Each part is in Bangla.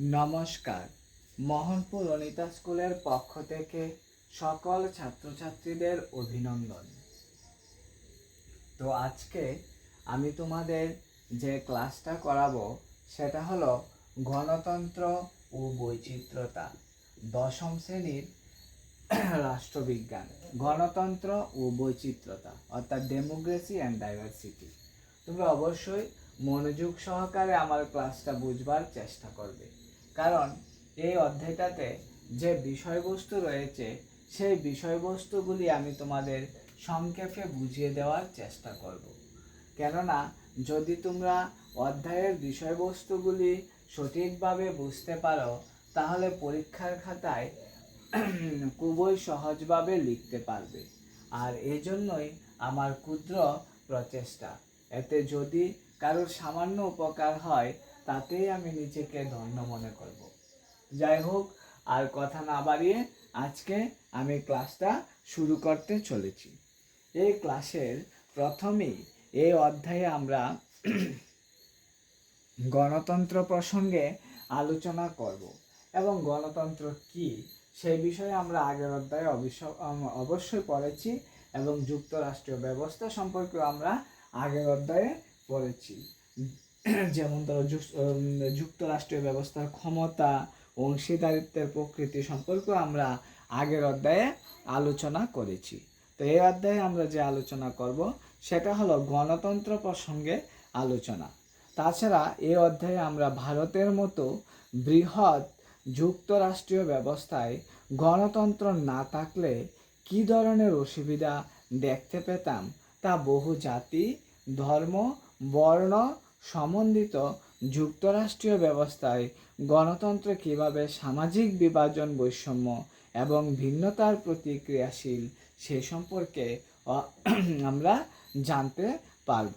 নমস্কার। মোহনপুর অনিতা স্কুলের পক্ষ থেকে সকল ছাত্রছাত্রীদের অভিনন্দন। তো আজকে আমি তোমাদের যে ক্লাসটা করাবো, সেটা হলো গণতন্ত্র ও বৈচিত্র্যতা দশম শ্রেণির রাষ্ট্রবিজ্ঞান, গণতন্ত্র ও বৈচিত্র্যতা অর্থাৎ ডেমোক্রেসি অ্যান্ড ডাইভার্সিটি। তোমরা অবশ্যই মনোযোগ সহকারে আমার ক্লাসটা বুঝবার চেষ্টা করবে। কারণ এই অধ্যায়টাতে যে বিষয়বস্তু রয়েছে, সেই বিষয়বস্তুগুলি আমি তোমাদের সংক্ষেপে বুঝিয়ে দেওয়ার চেষ্টা করব। কেননা, যদি তোমরা অধ্যায়ের বিষয়বস্তুগুলি সঠিকভাবে বুঝতে পারো, তাহলে পরীক্ষার খাতায় খুবই সহজভাবে লিখতে পারবে। আর এই জন্যই আমার ক্ষুদ্র প্রচেষ্টা। এতে যদি কারোর সামান্য উপকার হয় তাতেই আমি নিজেকে ধন্য মনে করব। যাই হোক, আর কথা না বাড়িয়ে আজকে আমি ক্লাসটা শুরু করতে চলেছি। এই ক্লাসের প্রথমেই এই অধ্যায়ে আমরা গণতন্ত্র প্রসঙ্গে আলোচনা করব এবং গণতন্ত্র কি সেই বিষয়ে আমরা আগের অধ্যায়ে অবশ্য- অবশ্যই পড়েছি এবং যুক্তরাষ্ট্রীয় ব্যবস্থা সম্পর্কেও আমরা আগের অধ্যায়ে পড়েছি। যেমন ধরো যুক্তরাষ্ট্রীয় ব্যবস্থার ক্ষমতা অংশীদারিত্বের প্রকৃতি সম্পর্কে আমরা আগের অধ্যায়ে আলোচনা করেছি। তো এই অধ্যায়ে আমরা যে আলোচনা করব, সেটা হলো গণতন্ত্র প্রসঙ্গে আলোচনা। তাছাড়া এই অধ্যায়ে আমরা ভারতের মতো বৃহৎ যুক্তরাষ্ট্রীয় ব্যবস্থায় গণতন্ত্র না থাকলে কী ধরনের অসুবিধা দেখতে পেতাম তা বহু জাতি ধর্ম, বর্ণ সমন্বিত যুক্তরাষ্ট্রীয় ব্যবস্থায় গণতন্ত্র কীভাবে সামাজিক বিভাজন বৈষম্য এবং ভিন্নতার প্রতি ক্রিয়াশীল সে সম্পর্কে আমরা জানতে পারব।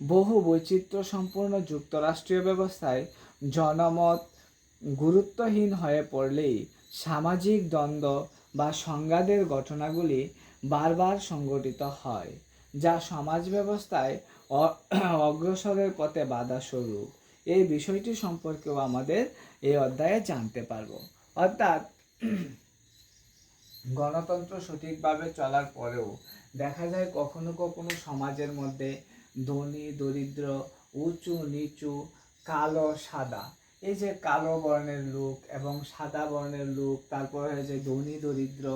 বহু বৈচিত্র্য সম্পূর্ণ যুক্তরাষ্ট্রীয় ব্যবস্থায় জনমত গুরুত্বহীন হয়ে পড়লেই সামাজিক দ্বন্দ্ব বা সংঘাতের ঘটনাগুলি বারবার সংঘটিত হয়, যা সমাজ ব্যবস্থায় অগ্রসরের পথে বাধা স্বরূপ। এই বিষয়টি সম্পর্কেও আমাদের এই অধ্যায়ে জানতে পারব। অর্থাৎ গণতন্ত্র সঠিকভাবে চলার পরেও দেখা যায় কখনো কখনো সমাজের মধ্যে ধনী দরিদ্র উঁচু নিচু কালো সাদা। এই যে কালো বর্ণের লোক এবং সাদা বর্ণের লোক তারপর হয়েছে ধনী দরিদ্র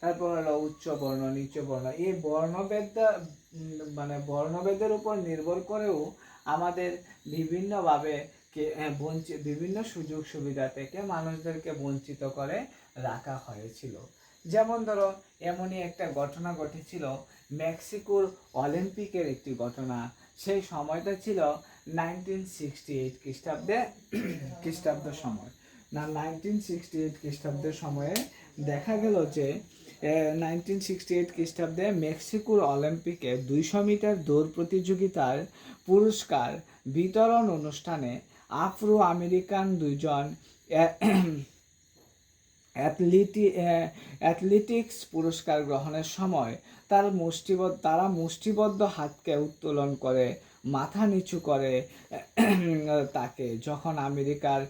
তারপর হলো উচ্চ বর্ণ নিচ বর্ণ এই বর্ণভেদটা উম, মানে বর্ণভেদের উপর নির্ভর করেও আমাদের বিভিন্নভাবে কে বঞ্চিত বিভিন্ন সুযোগ সুবিধা থেকে মানুষদেরকে বঞ্চিত করে রাখা হয়েছিল। যেমন ধরো, এমনই একটা ঘটনা ঘটেছিল। মেক্সিকোর অলিম্পিকের একটি ঘটনা। সেই সময়টা ছিল নাইনটিন সিক্সটি এইট খ্রিস্টাব্দে, খ্রিস্টাব্দ সময়। না, নাইনটিন সিক্সটি এইট খ্রিস্টাব্দের সময়ে দেখা গেল যে নাইনটিন সিক্সটি এইট খ্রিস্টাব্দে মেক্সিকোর অলিম্পিকে দুইশো মিটার দৌড় প্রতিযোগিতার পুরস্কার বিতরণ অনুষ্ঠানে আফ্রো আমেরিকান দুইজন অ্যাথলিটি অ্যাথলেটিক্স পুরস্কার গ্রহণের সময় তার মুষ্টিবদ্ধ, তারা মুষ্টিবদ্ধ হাতকে উত্তোলন করে, মাথা নিচু করে, তাকে যখন আমেরিকার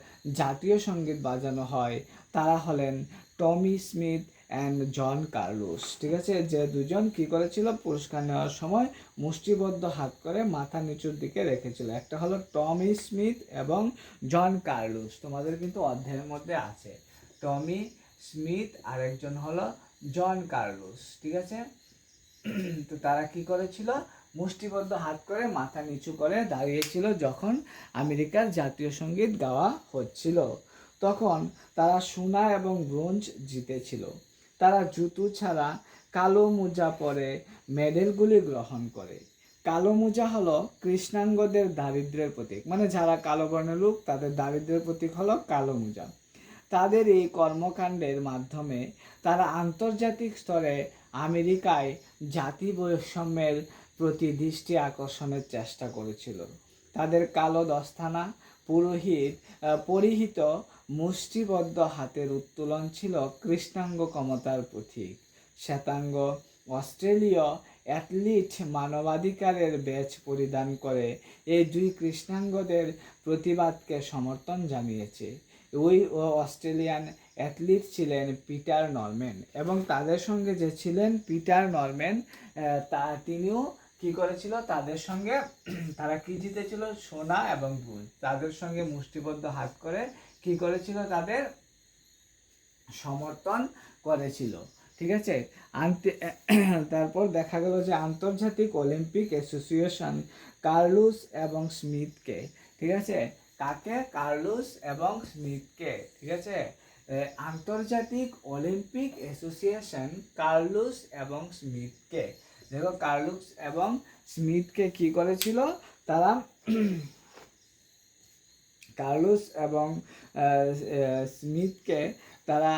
জাতীয় সংগীত বাজানো হয়, তারা হলেন Tommie Smith and John Carlos ঠিক আছে? যে দুজন কি করেছিল? পুরস্কার নেওয়ার সময় মুষ্টিবদ্ধ হাত করে মাথা নিচুর দিকে রেখেছিল। একটা হলো টমি স্মিথ এবং জন কার্লোস। তোমাদের কিন্তু অধ্যায়ের মধ্যে আছে। টমি স্মিথ, আরেকজন হলো জন কার্লোস, ঠিক আছে? তো তারা কি করেছিল? মুষ্টিবদ্ধ হাত করে মাথা নিচু করে দাঁড়িয়েছিল যখন আমেরিকার জাতীয় সংগীত গাওয়া হচ্ছিল। তখন তারা সোনা এবং ব্রোঞ্জ জিতেছিল। তারা জুতো ছাড়া কালো মোজা পরে মেডেলগুলি গ্রহণ করে। কালো মোজা হলো কৃষ্ণাঙ্গদের দারিদ্র্যের প্রতীক। মানে যারা কালো বর্ণের লোক, তাদের দারিদ্র্যের প্রতীক হলো কালো মোজা। তাদের এই কর্মকাণ্ডের মাধ্যমে তারা আন্তর্জাতিক স্তরে আমেরিকায় জাতি বৈষম্যের প্রতি দৃষ্টি আকর্ষণের চেষ্টা করেছিল। তাদের কালো দস্তানা, পুরোহিত পরিহিত মুষ্টিবদ্ধ হাতের উত্তোলন ছিল কৃষ্ণাঙ্গ ক্ষমতার প্রতীক। শ্বেতাঙ্গ অস্ট্রেলীয় অ্যাথলিট মানবাধিকারের ব্যাচ পরিধান করে এই দুই কৃষ্ণাঙ্গদের প্রতিবাদকে সমর্থন জানিয়েছে। ওই ও অস্ট্রেলিয়ান অ্যাথলিট ছিলেন পিটার নরম্যান এবং তাদের সঙ্গে যে ছিলেন পিটার নরম্যান তা তিনিও কি করেছিল? তাদের সঙ্গে, তারা কি জিতেছিল? সোনা এবং ব্রোঞ্জ তাদের সঙ্গে মুষ্টিবদ্ধ হাত করে কি করেছিল? তাদের সমর্থন করেছিল। ঠিক আছে? তারপর দেখা গেল যে আন্তর্জাতিক অলিম্পিক অ্যাসোসিয়েশন কার্লুস এবং স্মিথকে, ঠিক আছে? কাকে? কার্লুস এবং স্মিথকে, ঠিক আছে? আন্তর্জাতিক অলিম্পিক অ্যাসোসিয়েশন কার্লুস এবং স্মিথকে। দেখো, কার্লুস এবং স্মিথকে কি করেছিল? তারা কার্লুস এবং স্মিথকে তারা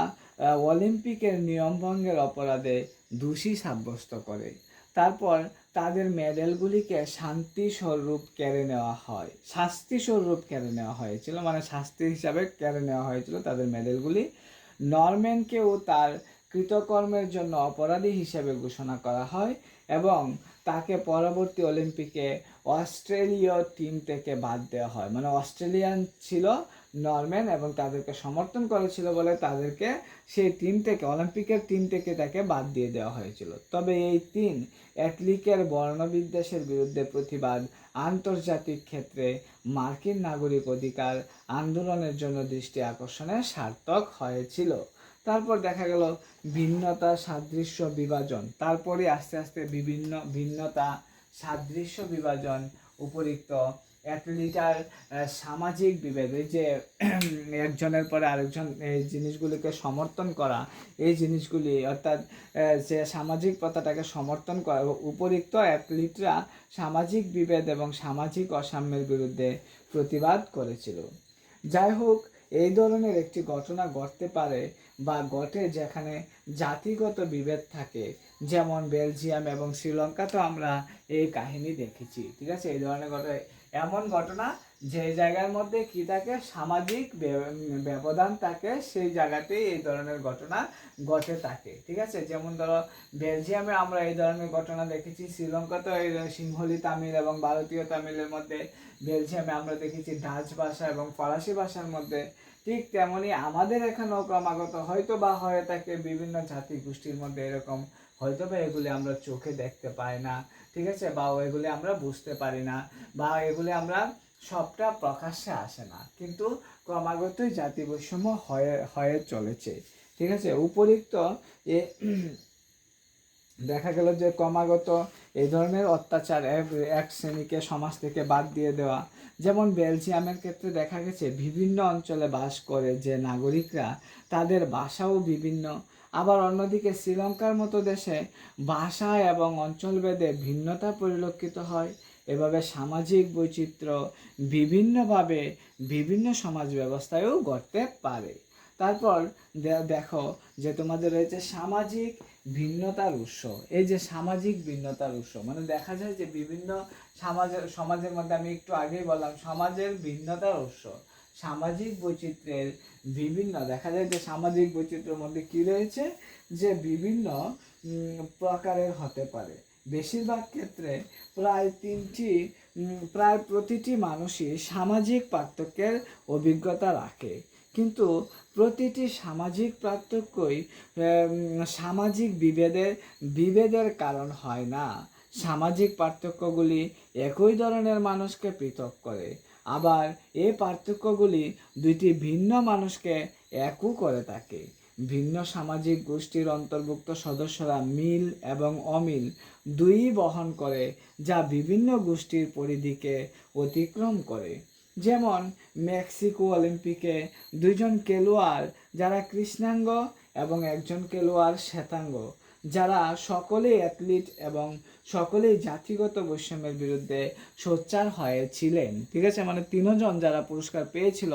অলিম্পিকের নিয়মভঙ্গের অপরাধে দোষী সাব্যস্ত করে। তারপর তাদের মেডেলগুলিকে শান্তি স্বরূপ কেড়ে নেওয়া হয়। শাস্তি স্বরূপ কেড়ে নেওয়া হয়েছিল মানে শাস্তি হিসাবে কেড়ে নেওয়া হয়েছিল তাদের মেডেলগুলি। নরম্যানকেও তার কৃতকর্মের জন্য অপরাধী হিসেবে ঘোষণা করা হয় এবং তাকে পরবর্তী অলিম্পিকে অস্ট্রেলীয় টিম থেকে বাদ দেওয়া হয়। মানে অস্ট্রেলিয়ান ছিল নরম্যান এবং তাদেরকে সমর্থন করেছিল বলে তাদেরকে সেই টিম থেকে, অলিম্পিকের টিম থেকে তাকে বাদ দিয়ে দেওয়া হয়েছিল। তবে এই তিন অ্যাথলিকের বর্ণবিদ্বেষের বিরুদ্ধে প্রতিবাদ আন্তর্জাতিক ক্ষেত্রে মার্কিন নাগরিক অধিকার আন্দোলনের জন্য দৃষ্টি আকর্ষণে সার্থক হয়েছিল। তারপর দেখা গেল ভিন্নতা, সাদৃশ্য, বিভাজন। তারপরে আস্তে আস্তে বিভিন্ন ভিন্নতা, সাদৃশ্য, বিভাজন উপরিক্ত। অ্যাথলিটার সামাজিক বিভেদ যে, একজনের পরে আরেকজন এই জিনিসগুলিকে সমর্থন করা, এই জিনিসগুলি, অর্থাৎ যে সামাজিক প্রথাটাকে সমর্থন করা উপরিক্ত অ্যাথলিটরা সামাজিক বিভেদ এবং সামাজিক অসাম্যের বিরুদ্ধে প্রতিবাদ করেছিল। যাই হোক, এই ধরনের একটি ঘটনা ঘটতে পারে বা গটে যেখানে জাতিগত বিভেদ থাকে, যেমন বেলজিয়াম এবং শ্রীলঙ্কাতেও আমরা এই কাহিনী দেখেছি, ঠিক আছে? এই ধরনের ঘটনা এমন ঘটনা যে জায়গার মধ্যে কি থাকে? সামাজিক ব্যবধান থাকে, সেই জায়গাতেই এই ধরনের ঘটনা ঘটে থাকে, ঠিক আছে? যেমন ধরো, বেলজিয়ামে আমরা এই ধরনের ঘটনা দেখেছি শ্রীলঙ্কাতেও এই সিংহলি তামিল এবং ভারতীয় তামিলের মধ্যে, বেলজিয়ামে আমরা দেখেছি ডাচ ভাষা এবং ফরাসি ভাষার মধ্যে ঠিক তেমনি আমাদের এখানেও ক্রমাগত হয়তো বা হয়ে থাকে বিভিন্ন জাতি গোষ্ঠীর মধ্যে এরকম হয়তো বা এগুলি আমরা চোখে দেখতে পাই না, ঠিক আছে? বা এগুলি আমরা বুঝতে পারি না, বা এগুলি আমরা সবটা প্রকাশ্যে আসে না। কিন্তু ক্রমাগতই জাতি বৈষম্য হয়ে হয়ে চলেছে, ঠিক আছে? উপরিক্ত এ দেখা গেল যে ক্রমাগত এই ধরনের অত্যাচার এক- শ্রেণীকে, সমাজ থেকে বাদ দিয়ে দেওয়া। যেমন বেলজিয়ামের ক্ষেত্রে দেখা গেছে, বিভিন্ন অঞ্চলে বাস করে যে নাগরিকরা, তাদের ভাষাও বিভিন্ন। আবার অন্যদিকে শ্রীলঙ্কার মতো দেশে ভাষা এবং অঞ্চলভেদে ভিন্নতা পরিলক্ষিত হয়। এভাবে সামাজিক বৈচিত্র্য বিভিন্নভাবে বিভিন্ন সমাজ ব্যবস্থায়ও গড়তে পারে। তারপর দেখো যে তোমাদের রয়েছে সামাজিক ভিন্নতার উৎস। এই যে সামাজিক ভিন্নতার উৎস মানে দেখা যায় যে বিভিন্ন সমাজের সমাজের মধ্যে আমি একটু আগেই বললাম, সমাজের ভিন্নতার উৎস, সামাজিক বৈচিত্র্যের বিভিন্ন, দেখা যায় যে সামাজিক বৈচিত্র্যের মধ্যে কি রয়েছে? যে বিভিন্ন প্রকারের হতে পারে। বেশিরভাগ ক্ষেত্রে প্রায় তিনটি প্রায় প্রতিটি মানুষই সামাজিক পার্থক্যের অভিজ্ঞতা রাখে। কিন্তু প্রতিটি সামাজিক পার্থক্যই সামাজিক বিভেদের বিভেদের কারণ হয় না। সামাজিক পার্থক্যগুলি একই ধরনের মানুষকে পৃথক করে। আবার এই পার্থক্যগুলি দুইটি ভিন্ন মানুষকে একও করে থাকে। ভিন্ন সামাজিক গোষ্ঠীর অন্তর্ভুক্ত সদস্যরা মিল এবং অমিল দুই বহন করে, যা বিভিন্ন গোষ্ঠীর পরিধিকে অতিক্রম করে। যেমন মেক্সিকো অলিম্পিকে দুইজন খেলোয়াড়, যারা কৃষ্ণাঙ্গ এবং একজন খেলোয়াড় শ্বেতাঙ্গ, যারা সকলেই অ্যাথলিট এবং সকলেই জাতিগত বৈষম্যের বিরুদ্ধে সোচ্চার হয়েছিলেন। ঠিক আছে? মানে তিনজন যারা পুরস্কার পেয়েছিল,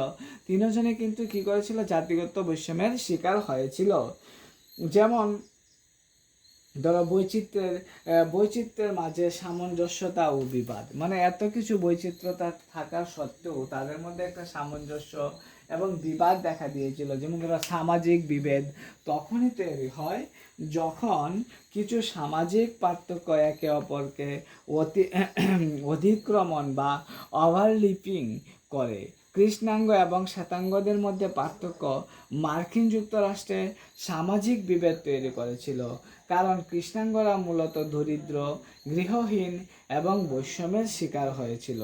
তিনজনে কিন্তু কি করেছিল? জাতিগত বৈষম্যের শিকার হয়েছিল। যেমন ধরো বৈচিত্র্যের বৈচিত্র্যের মাঝে সামঞ্জস্যতা ও বিবাদ। মানে এত কিছু বৈচিত্র্যতা থাকা সত্ত্বেও তাদের মধ্যে একটা সামঞ্জস্য এবং বিবাদ দেখা দিয়েছিল। যেমন ধরো সামাজিক বিভেদ তখনই তৈরি হয় যখন কিছু সামাজিক পার্থক্য একে অপরকে অতি অধিক্রমণ বা ওভারলিপিং করে। কৃষ্ণাঙ্গ এবং শ্বেতাঙ্গদের মধ্যে পার্থক্য মার্কিন যুক্তরাষ্ট্রে সামাজিক বিভেদ তৈরি করেছিল। কারণ কৃষ্ণাঙ্গরা মূলত দরিদ্র, গৃহহীন এবং বৈষম্যের শিকার হয়েছিল।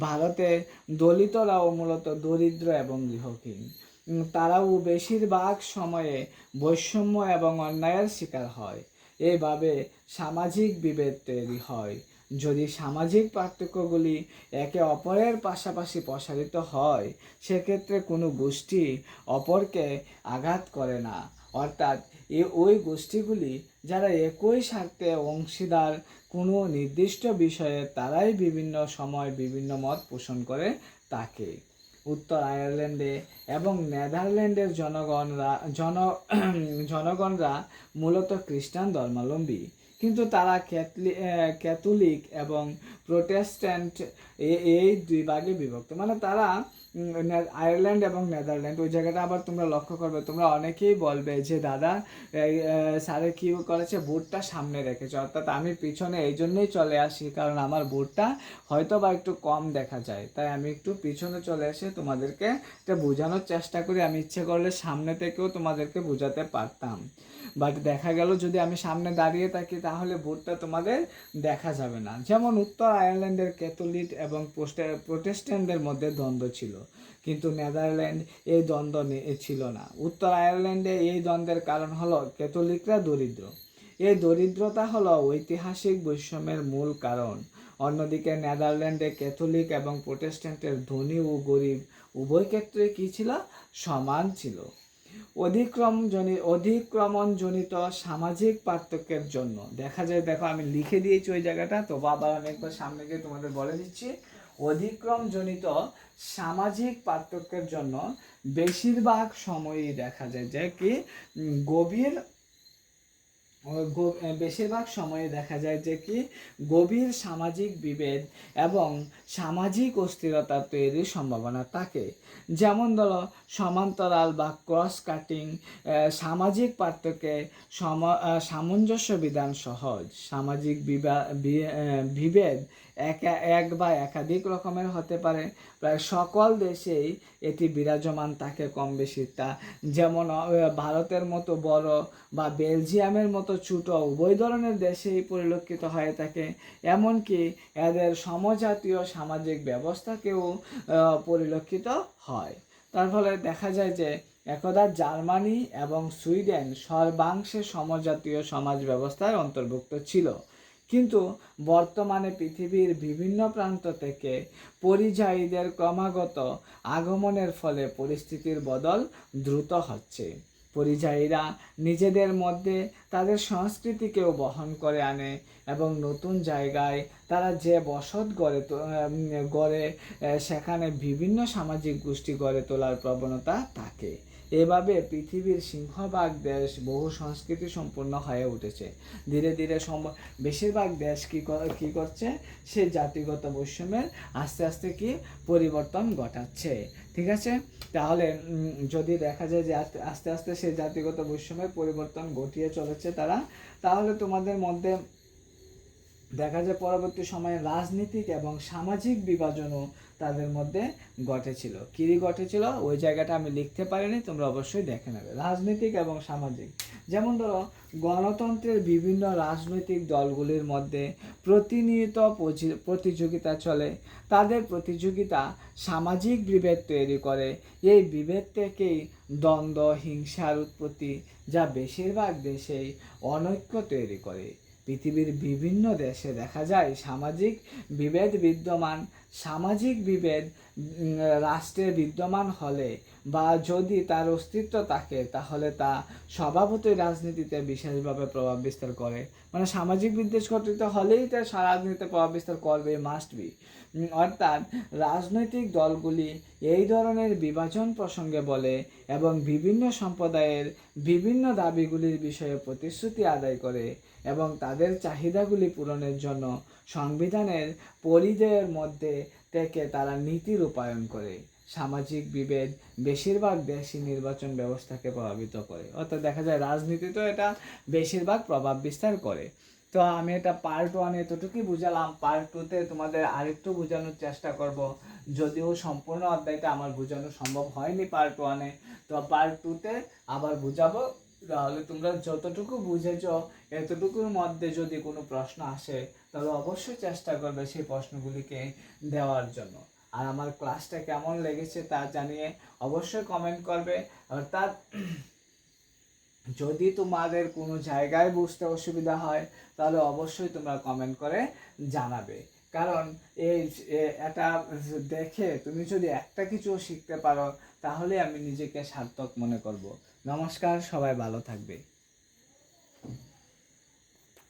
ভারতে দলিতরাও মূলত দরিদ্র এবং গৃহহীন। তারাও বেশিরভাগ সময়ে বৈষম্য এবং অন্যায়ের শিকার হয়। এভাবে সামাজিক বিভেদ তৈরি হয়। যদি সামাজিক পার্থক্যগুলি একে অপরের পাশাপাশি প্রসারিত হয়, সেক্ষেত্রে কোনো গোষ্ঠী অপরকে আঘাত করে না। অর্থাৎ এ ওই গোষ্ঠীগুলি যারা একই স্বার্থে অংশীদার কোনো নির্দিষ্ট বিষয়ে তারাই বিভিন্ন সময় বিভিন্ন মত পোষণ করে তাকে। উত্তর আয়ারল্যান্ডে এবং নেদারল্যান্ডের জনগণরা, জন, জনগণরা মূলত খ্রিস্টান ধর্মাবলম্বী। কিন্তু তারা ক্যাথলিক এবং প্রোটেস্ট্যান্ট এই দুই ভাগে বিভক্ত। মানে তারা আয়ারল্যান্ড এবং নেদারল্যান্ড, ওই জায়গাটা আবার তোমরা লক্ষ্য করবে, তোমরা অনেকেই বলবে যে, দাদা স্যারে কি করেছে? বুটটা সামনে রেখেছে। অর্থাৎ আমি পিছনে এই জন্যই চলে আসি, কারণ আমার বুটটা হয়তো বা একটু কম দেখা যায়। তাই আমি একটু পিছনে চলে এসে তোমাদেরকে এটা বোঝানোর চেষ্টা করি। আমি ইচ্ছে করলে সামনে থেকেও তোমাদেরকে বোঝাতে পারতাম। বাট দেখা গেল যদি আমি সামনে দাঁড়িয়ে থাকি তাহলে ভোটটা তোমাদের দেখা যাবে না। যেমন উত্তর আয়ারল্যান্ডের ক্যাথলিক এবং প্রোটেস্ট্যান্টদের মধ্যে দ্বন্দ্ব ছিল, কিন্তু নেদারল্যান্ড এই দ্বন্দ্ব ছিল না। উত্তর আয়ারল্যান্ডে এই দ্বন্দ্বের কারণ হলো ক্যাথলিকরা দরিদ্র। এই দরিদ্রতা হলো ঐতিহাসিক বৈষম্যের মূল কারণ। অন্যদিকে নেদারল্যান্ডে ক্যাথলিক এবং প্রোটেস্ট্যান্টের ধনী ও গরিব উভয় ক্ষেত্রে কী ছিল? সমান ছিল। অধিক্রম জনিত অধিক্রমণজনিত সামাজিক পার্থক্যের জন্য। দেখা যায়, দেখো আমি লিখে দিয়েছি ওই জায়গাটা, তো বাবা আমি একবার সামনে গিয়ে তোমাদের বলে দিচ্ছি। অধিক্রমজনিত সামাজিক পার্থক্যের জন্য বেশিরভাগ সময়ই দেখা যায় যে কি গভীর বেশিরভাগ সময়ে দেখা যায় যে কি, গভীর সামাজিক বিভেদ এবং সামাজিক অস্থিরতা তৈরির সম্ভাবনা থাকে। যেমন ধরো, সমান্তরাল বা ক্রস কাটিং সামাজিক পার্থক্যে সম- সামঞ্জস্য বিধান সহজ। সামাজিক বিভেদ একা, এক বা একাধিক রকমের হতে পারে। প্রায় সকল দেশেই এটি বিরাজমান থাকে কম বেশি তা যেমন ভারতের মতো বড় বা বেলজিয়ামের মতো ছোট উভয় ধরনের দেশেই পরিলক্ষিত হয়ে থাকে। এমনকি এদের সমজাতীয় সামাজিক ব্যবস্থাকেও পরিলক্ষিত হয়। তার ফলে দেখা যায় যে, একদা জার্মানি এবং সুইডেন সর্বাংশে সমজাতীয় সমাজ ব্যবস্থার অন্তর্ভুক্ত ছিল। কিন্তু বর্তমানে পৃথিবীর বিভিন্ন প্রান্ত থেকে পরিযায়ীদের ক্রমাগত আগমনের ফলে পরিস্থিতির বদল দ্রুত হচ্ছে। পরিযায়ীরা নিজেদের মধ্যে তাদের সংস্কৃতিকেও বহন করে আনে এবং নতুন জায়গায় তারা যে বসত গড়ে গড়ে সেখানে বিভিন্ন সামাজিক গোষ্ঠী গড়ে তোলার প্রবণতা থাকে। এভাবে পৃথিবীর সিংহভাগ দেশ বহু সংস্কৃতি সম্পূর্ণ হয়ে উঠেছে। ধীরে ধীরে সম বেশিরভাগ দেশ কি কি করছে? সে জাতিগত বৈষম্যের আস্তে আস্তে কি পরিবর্তন ঘটাচ্ছে। ঠিক আছে? তাহলে যদি দেখা যায় যে আস্তে আস্তে সেই জাতিগত বৈষম্যের পরিবর্তন ঘটিয়ে চলেছে তারা, তাহলে তোমাদের মধ্যে দেখা যায় পরবর্তী সময়ে রাজনীতিক এবং সামাজিক বিভাজনও তাদের মধ্যে ঘটেছিল। কিরি ঘটেছিল? ওই জায়গাটা আমি লিখতে পারিনি, তোমরা অবশ্যই দেখে নেবে। রাজনীতিক এবং সামাজিক। যেমন ধরো, গণতন্ত্রের বিভিন্ন রাজনৈতিক দলগুলির মধ্যে প্রতিনিয়ত প্রতিযোগিতা চলে। তাদের প্রতিযোগিতা সামাজিক বিভেদ তৈরি করে। এই বিভেদ থেকেই দ্বন্দ্ব, হিংসার উৎপত্তি যা বেশিরভাগ দেশেই অনৈক্য তৈরি করে। পৃথিবীর বিভিন্ন দেশে দেখা যায় সামাজিক বিভেদ বিদ্যমান, সামাজিক বিভেদ রাষ্ট্রে বিদ্যমান হলে বা যদি তার অস্তিত্ব থাকে তাহলে তা স্বভাবতই রাজনীতিতে বিশেষভাবে প্রভাব বিস্তার করে। মানে সামাজিক বিদ্বেষ ঘটিত হলেই তা রাজনীতিতে প্রভাব বিস্তার করবে মাস্ট বি অর্থাৎ রাজনৈতিক দলগুলি এই ধরনের বিভাজন প্রসঙ্গে বলে এবং বিভিন্ন সম্প্রদায়ের বিভিন্ন দাবিগুলির বিষয়ে প্রতিশ্রুতি আদায় করে। এবং তাদের চাহিদাগুলি পূরণের জন্য সংবিধানের পরিধেয়ের মধ্যে থেকে তারা নীতি রূপায়ণ করে। সামাজিক বিভেদ বেশিরভাগ দেশই নির্বাচন ব্যবস্থাকে প্রভাবিত করে। অর্থাৎ দেখা যায় রাজনীতিতেও এটা বেশিরভাগ প্রভাব বিস্তার করে। তো আমি এটা পার্ট ওয়ান এতটুকুই বুঝালাম। পার্ট টুতে তোমাদের আরেকটু বোঝানোর চেষ্টা করব। যদিও সম্পূর্ণ অধ্যায়টা আমার বোঝানো সম্ভব হয়নি পার্ট ওয়ানে তো পার্ট টুতে আবার বুঝাবো। তাহলে তোমরা যতটুকু বুঝেছ এতটুকুর মধ্যে যদি কোনো প্রশ্ন আসে, তাহলে অবশ্যই চেষ্টা করবে সেই প্রশ্নগুলিকে দেওয়ার জন্য। আর আমার ক্লাসটা কেমন লেগেছে তা জানিয়ে অবশ্যই কমেন্ট করবে। অর্থাৎ, যদি তোমাদের কোনো জায়গায় বুঝতে অসুবিধা হয়, তাহলে অবশ্যই তোমরা কমেন্ট করে জানাবে। কারণ, এই এটা দেখে তুমি যদি একটা কিছু শিখতে পারো, তাহলে আমি নিজেকে সার্থক মনে করব। নমস্কার, সবাই ভালো থাকবে।